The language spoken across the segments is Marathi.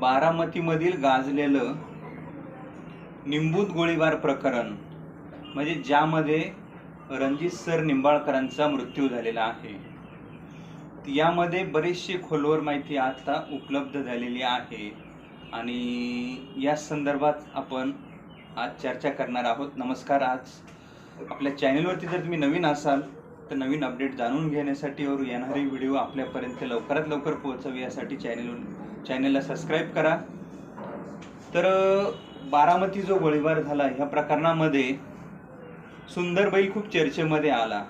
बारामतीमधील गाजलेलं निंबूत गोळीबार प्रकरण म्हणजे ज्यामध्ये रणजित सर निंबाळकरांचा मृत्यू झालेला आहे. यामध्ये बरीचशी खोलवर माहिती आता उपलब्ध झालेली आहे आणि या संदर्भात आपण आज चर्चा करणार आहोत. नमस्कार आज आपल्या चॅनलवरती जर तुम्ही नवीन असाल तर नवीन अपडेट जाणून घेण्यासाठी और येणारे व्हिडिओ आपल्यापर्यंत लवकरात लवकर पोहोचावे यासाठी चॅनल चॅनलला सबस्क्राईब करा. तर बारामती जो गोळीबार झाला ह्या प्रकरणामध्ये सुंदर बैल खूप चर्चेमध्ये आला.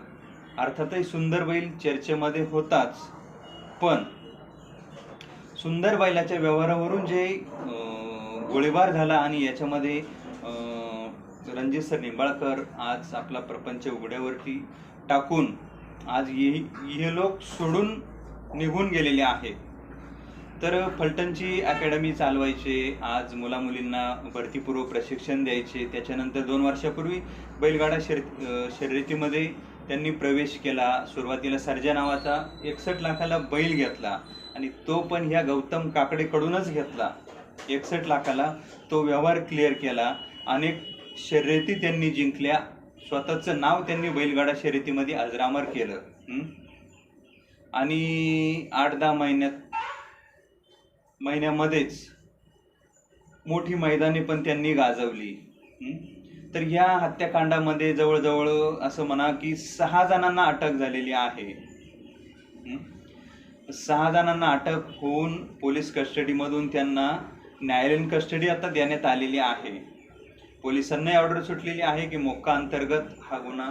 अर्थातही सुंदर बैल चर्चेमध्ये होताच. पण सुंदर बैलाच्या व्यवहारावरून जे गोळीबार झाला आणि याच्यामध्ये रणजित सर निंबाळकर आज आपला प्रपंच उघड्यावरती टाकून आज ये हे लोक सोडून निघून गेलेले आहेत. तर फलटणची अकॅडमी चालवायचे आज मुलामुलींना भरतीपूर्व प्रशिक्षण द्यायचे त्याच्यानंतर दोन वर्षापूर्वी बैलगाडा शर्य शर्यतीमध्ये त्यांनी प्रवेश केला. सुरुवातीला सर्जा नावाचा एकसष्ट लाखाला बैल घेतला आणि तो पण ह्या गौतम काकडेकडूनच घेतला. एकसष्ट लाखाला तो व्यवहार क्लिअर केला. अनेक शर्यती त्यांनी जिंकल्या. स्वतःचं नाव त्यांनी बैलगाडा शर्यतीमध्ये अजरामर केलं. आणि आठ दहा महिन्यात महिन्यामध्येच मोठी मैदाने पण त्यांनी गाजवली. तर ह्या हत्याकांडामध्ये जवळजवळ असं म्हणा की सहा जणांना अटक झालेली आहे. सहा जणांना अटक होऊन पोलीस कस्टडीमधून त्यांना न्यायालयीन कस्टडी आता देण्यात आलेली आहे. पोलिसांनाही ऑर्डर सुटलेली आहे की मोक्का अंतर्गत हा गुन्हा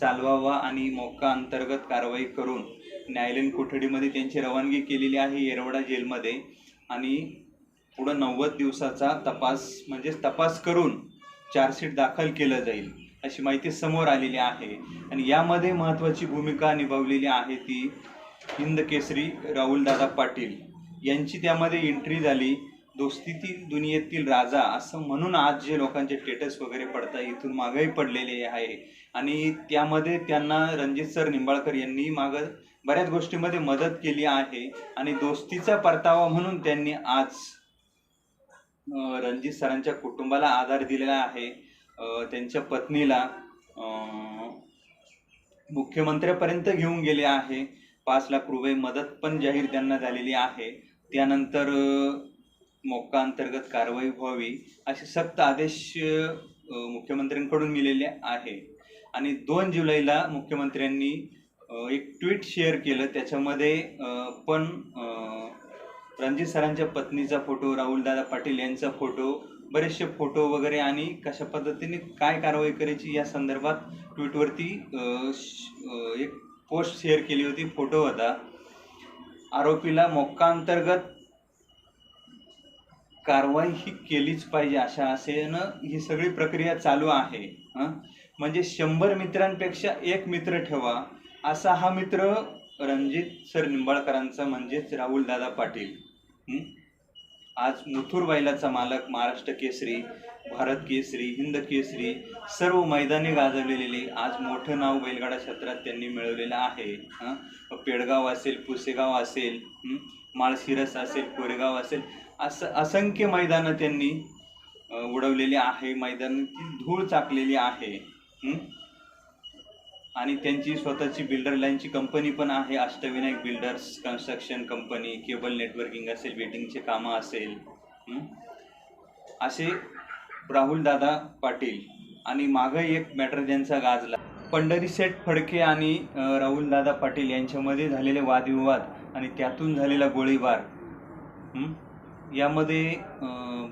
चालवावा आणि मोक्का अंतर्गत कारवाई करून न्यायालयीन कोठडीमध्ये त्यांची रवानगी केलेली आहे. येरवडा जेलमध्ये आणि पुढं नव्वद दिवसाचा तपास म्हणजेच तपास करून चार्जशीट दाखल केलं जाईल अशी माहिती समोर आलेली आहे. आणि यामध्ये महत्त्वाची भूमिका निभावलेली आहे ती हिंद केसरी राहुलदादा पाटील यांची. त्यामध्ये एंट्री झाली दोस्तीतील दुनियेतील राजा असं म्हणून आज जे लोकांचे स्टेटस वगैरे पडतात इथून मागंही पडलेले आहे. आणि त्यामध्ये त्यांना रणजित सर निंबाळकर यांनी मागं बऱ्याच गोष्टीमध्ये मदत केली आहे आणि दोस्तीचा परतावा म्हणून त्यांनी आज रणजित सरांच्या कुटुंबाला आधार दिलेला आहे. त्यांच्या पत्नीला मुख्यमंत्र्यापर्यंत घेऊन गेले आहे. पाच लाख रुपये मदत पण जाहीर त्यांना झालेली आहे. त्यानंतर मोका मोक्का अंतर्गत कारवाई व्हावी असे सक्त आदेश मुख्यमंत्र्यांकडून मिळालेले आहे. आणि दोन जुलैला मुख्यमंत्र्यांनी एक ट्विट शेअर केलं. त्याच्यामध्ये पण रणजित सरांच्या पत्नीचा फोटो राहुलदादा पाटील यांचा फोटो बरेचसे फोटो वगैरे आणि कशा पद्धतीने काय कारवाई करायची या संदर्भात ट्विटवरती एक पोस्ट शेअर केली होती. फोटो होता आरोपीला मोक्का अंतर्गत कारवाई ही केलीच पाहिजे अशा आशेनं ही सगळी प्रक्रिया चालू आहे. म्हणजे शंभर मित्रांपेक्षा एक मित्र ठेवा. असा हा मित्र रणजित सर निंबाळकरांचा म्हणजेच राहुल दादा पाटील. आज मुथूर बैलाचा मालक महाराष्ट्र केसरी भारत केसरी हिंद केसरी सर्व मैदाने गाजवलेले आज मोठं नाव बैलगाडा क्षेत्रात त्यांनी मिळवलेलं आहे. हं? पेडगाव असेल पुसेगाव असेल माळशिरस असेल कोरेगाव असेल असं असंख्य मैदानं त्यांनी उडवलेली आहे. मैदानाची धूळ चाकलेली आहे. आणि त्यांची स्वतःची बिल्डर लाईनची कंपनी पण आहे. Ashtavinayak builders construction company cable networking असेल वेटिंगचे कामं असेल. असे राहुल दादा पाटील आणि मागं एक मॅटर ज्यांचा गाजला. पंढरी सेठ फडके आणि राहुल दादा पाटील यांच्यामध्ये झालेले वादविवाद आणि त्यातून झालेला गोळीबार. यामध्ये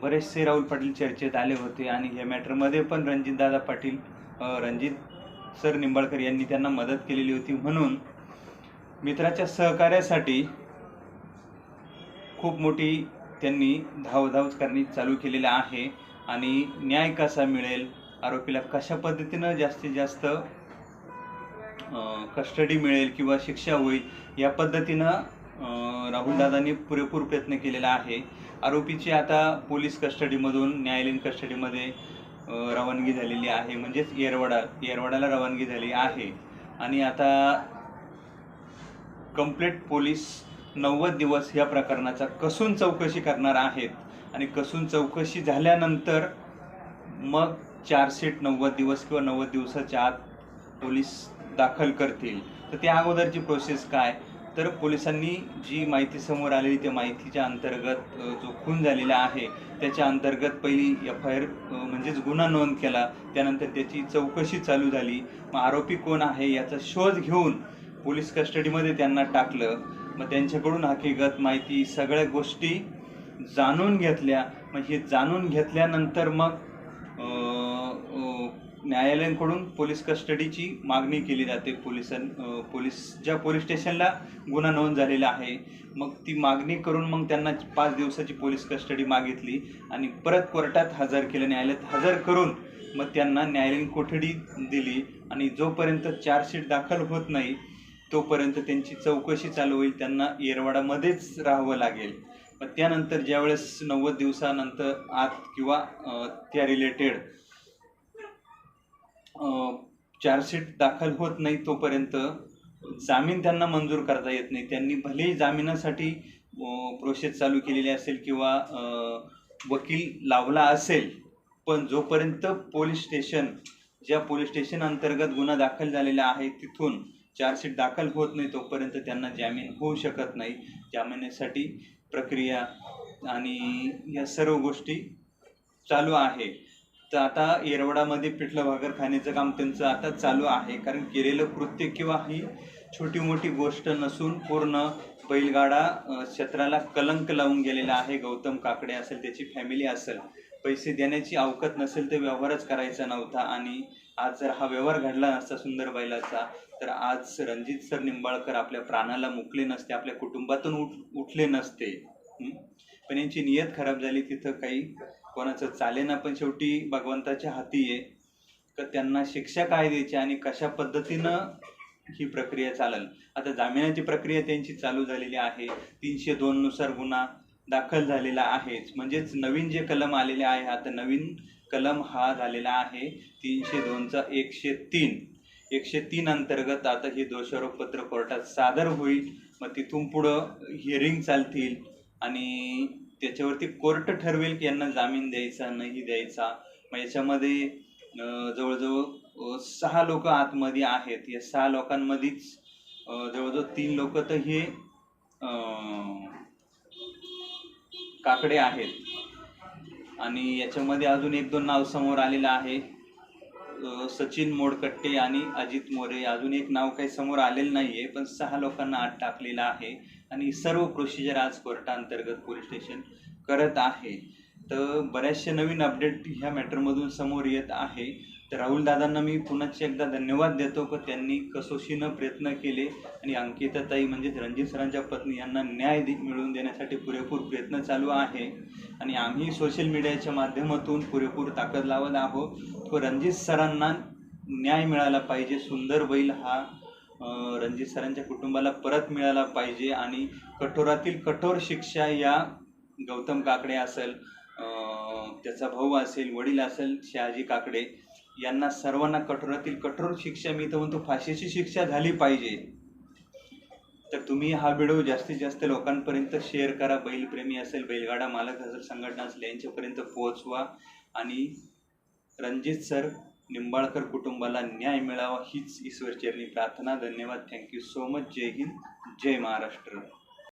बरेचसे राहुल पाटील चर्चेत आले होते आणि या मॅटरमध्ये पण रणजितदादा पाटील रणजित सर निंबाळकर यांनी त्यांना मदत केलेली होती म्हणून मित्राच्या सहकार्यासाठी खूप मोठी त्यांनी धावधाव करणे चालू केलेलं आहे आणि न्याय कसा मिळेल आरोपीला कशा पद्धतीनं जास्तीत जास्त कस्टडी मिळेल किंवा शिक्षा होईल या पद्धतीनं अं, राहुलदादांनी पुरेपूर प्रयत्न केलेला आहे. आरोपीची आता पोलीस कस्टडीमधून न्यायालयीन कस्टडीमध्ये रवानगी झालेली आहे. म्हणजेच येरवडा येरवड्याला रवानगी झाली आहे. आणि आता कंप्लेट पोलीस नव्वद दिवस या प्रकरणाचा कसून चौकशी करणार आहेत? आणि कसून चौकशी झाल्यानंतर मग चार्जशीट नव्वद दिवस किंवा नव्वद दिवसाच्या आत पोलीस दाखल करतील. तर त्या अगोदरची प्रोसेस काय? तर पोलिसांनी जी माहिती समोर आलेली त्या माहितीच्या अंतर्गत जो खून झालेला आहे त्याच्या अंतर्गत पहिली एफ आय आर म्हणजेच गुन्हा नोंद केला. त्यानंतर त्याची चौकशी चालू झाली. मग आरोपी कोण आहे याचा शोध घेऊन पोलीस कस्टडीमध्ये त्यांना टाकलं. मग त्यांच्याकडून हकीकत माहिती सगळ्या गोष्टी जाणून घेतल्या. मग हे जाणून घेतल्यानंतर मग न्यायालयाकडून पोलीस कस्टडीची मागणी केली जाते. पोलिसां पोलीस ज्या पोलीस स्टेशनला गुन्हा नोंद झालेला आहे मग ती मागणी करून मग त्यांना पाच दिवसाची पोलीस कस्टडी मागितली आणि परत कोर्टात हजर केलं. न्यायालयात हजर करून मग त्यांना न्यायालयीन कोठडी दिली आणि जोपर्यंत चार्जशीट दाखल होत नाही तोपर्यंत त्यांची चौकशी चालू होईल. त्यांना येरवाडामध्येच राहावं लागेल. मग त्यानंतर ज्यावेळेस नव्वद दिवसानंतर आत किंवा त्या रिलेटेड चार्जशीट दाखल होत नाही तोपर्यंत जामीन त्यांना मंजूर करता येत नाही. त्यांनी भलेही जामिनासाठी प्रोसेस चालू केलेली असेल किंवा वकील लावला असेल पण जोपर्यंत पोलीस स्टेशन ज्या पोलीस स्टेशन अंतर्गत गुन्हा दाखल झालेला आहे तिथून चार्जशीट दाखल होत नाही तोपर्यंत त्यांना जामीन होऊ शकत नाही. जामिनासाठी प्रक्रिया आणि या सर्व गोष्टी चालू आहे. तर आता येरवडामध्ये पिठलं भाकर खाण्याचं काम त्यांचं आता चालू आहे. कारण केलेलं कृत्य किंवा ही छोटी मोठी गोष्ट नसून पूर्ण बैलगाडा क्षेत्राला कलंक लावून गेलेला आहे. गौतम काकडे असेल त्याची फॅमिली असेल. पैसे देण्याची अवकत नसेल तर व्यवहारच करायचा नव्हता. आणि आज जर हा व्यवहार घडला नसता सुंदर बैलाचा तर आज रणजित सर निंबाळकर आपल्या प्राणाला मुकले नसते आपल्या कुटुंबातून उठ उठले नसते. पण यांची नियत खराब झाली तिथं काही कोणाचं चालेना पण शेवटी भगवंताच्या हाती आहे. तर त्यांना शिक्षा काय द्यायची आणि कशा पद्धतीनं ही प्रक्रिया चालेल? आता जामिनाची प्रक्रिया त्यांची चालू झालेली आहे. तीनशे दोन नुसार गुन्हा दाखल झालेला आहेच. म्हणजेच नवीन जे कलम आलेले आहे आता नवीन कलम हा झालेला आहे. तीनशे दोनचा एकशे तीन. एकशे तीन अंतर्गत आता हे दोषारोपपत्र कोर्टात सादर होईल. मग तिथून पुढं हिअरिंग चालतील आणि त्याच्यावरती कोर्ट ठरवेल की यांना जामीन द्यायचा नाही द्यायचा. मग याच्यामध्ये जवळजवळ सहा लोक आतमध्ये आहेत. या सहा लोकांमध्येच जवळजवळ तीन लोक तर हे अं, काकडे आहेत. आणि याच्यामध्ये अजून एक दोन नाव समोर आलेलं आहे. सचिन मोडकट्टे आणि अजित मोरे. अजून एक नाव काही समोर आलेलं नाहीये पण सहा लोकांना आत टाकलेलं आहे. आणि सर्व प्रोसिजर आज कोर्टाअंतर्गत पोलीस स्टेशन करत आहे तर बऱ्याचशा नवीन अपडेट ह्या मॅटरमधून समोर येत आहे. तर राहुल दादांना मी पुन्हा एकदा धन्यवाद देतो की त्यांनी कसोशीनं प्रयत्न केले आणि अंकिताताई म्हणजेच रणजित सरांच्या पत्नी यांना न्याय दे- मिळवून देण्यासाठी पुरेपूर प्रयत्न चालू आहे. आणि आम्ही सोशल मीडियाच्या माध्यमातून पुरेपूर ताकद लावत आहोत. व रणजित सरांना न्याय मिळाला पाहिजे. सुंदर बैल हा रणजित सरांच्या कुटुंबाला परत मिळाला पाहिजे आणि कठोरातील कठोर शिक्षा या गौतम काकडे असेल त्याचा भाऊ असेल वडील असेल शहाजी काकडे यांना सर्वांना कठोरातील कठोर शिक्षा मी तर म्हणतो फाशीची शिक्षा झाली पाहिजे. तर तुम्ही हा व्हिडिओ जास्तीत जास्त लोकांपर्यंत शेअर करा. बैलप्रेमी असेल बैलगाडा मालक असेल संघटना असेल यांच्यापर्यंत पोहोचवा. आणि रणजित सर निंबाळकर कुटुंबाला न्याय मिळावा हीच ईश्वरचरणी प्रार्थना. धन्यवाद. थँक्यू सो मच जय हिंद. जय महाराष्ट्र.